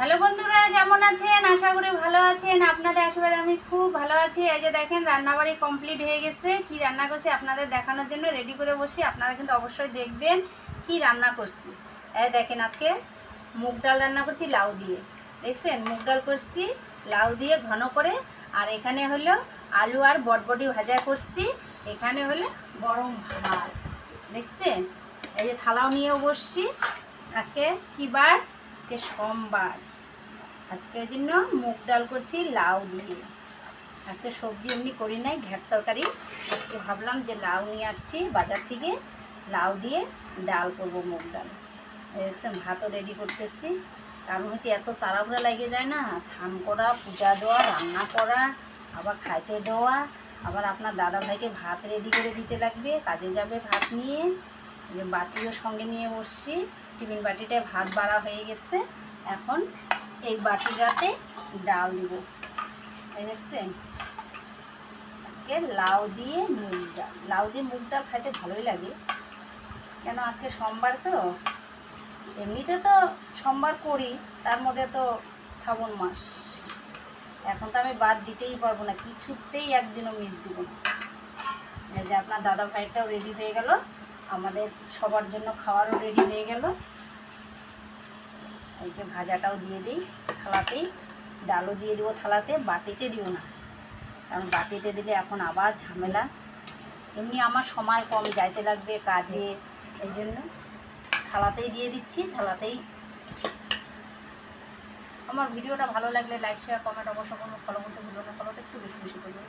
Hello বন্ধুরা, কেমন আছেন? আশা করি ভালো আছেন। আপনাদের আশীর্বাদ আমি খুব ভালো আছি। এই যে দেখেন, রান্নাবাড়ি কমপ্লিট হয়ে গেছে। কি রান্না করছি আপনাদের দেখানোর জন্য রেডি করে বসি। আপনারা কিন্তু অবশ্যই দেখবেন কি রান্না করছি। এই দেখেন আজকে মুগ ডাল রান্না করছি, লাউ দিয়ে। দেখছেন? মুগ ডাল করছি, লাউ দিয়ে ঘন করে। আর এখানে হলো আলু আর বটবটি ভাজা করছি। এখানে হলো গরম ভাত। দেখছেন? এই যে থালাও নিয়েও বসছি। আজকে কি বার? আজকে সোমবার। আজকে ওই জন্য মুগ ডাল করছি, লাউ দিয়ে। আজকে সবজি এমনি করি নাই, ঘ্যাট তরকারি। আজকে ভাবলাম যে লাউ নিয়ে আসছি বাজার থেকে, লাউ দিয়ে ডাল করব মুগ ডাল। দেখছেন, ভাতও রেডি করতেছি। কারণ হচ্ছে এত তাড়াহুড়া লেগে যায় না ছান করা, পূজা দেওয়া, রান্না করা, আবার খাইতে দেওয়া, আবার আপনার দাদা ভাইকে ভাত রেডি করে দিতে লাগবে, কাজে যাবে ভাত নিয়ে। বাটিও সঙ্গে নিয়ে বসছি, টিফিন বাটিটায় ভাত বাড়া হয়ে গেছে। এখন এই বাটিটাতে ডাল দিব। দেখছেন? আজকে লাউ দিয়ে মুগ ডাল। লাউ দিয়ে মুগ ডাল খাইতে ভালোই লাগে। কেন আজকে সোমবার তো? এমনিতে তো সোমবার করি, তার মধ্যে তো শ্রাবণ মাস। এখন তো আমি বাদ দিতেই পারব না, কিছুতেই একদিনও মিস দিব না। এই যে আপনার দাদা ভাইটাও রেডি হয়ে গেল, আমাদের সবার জন্য খাওয়ারও রেডি হয়ে গেল। এই যে ভাজাটাও দিয়ে দিই থালাতেই ডালও দিয়ে দিব থালাতে, বাটিতে দিও না। কারণ বাটিতে দিলে এখন আবার ঝামেলা। এমনি আমার সময় কম, যাইতে লাগবে কাজে, এই জন্য থালাতেই দিয়ে দিচ্ছি, থালাতেই। আমার ভিডিওটা ভালো লাগলে লাইক শেয়ার কমেন্ট অবশ্য কোনো ফলো করতে ভুলো না ফলোটা একটু বেশি বেশি করবে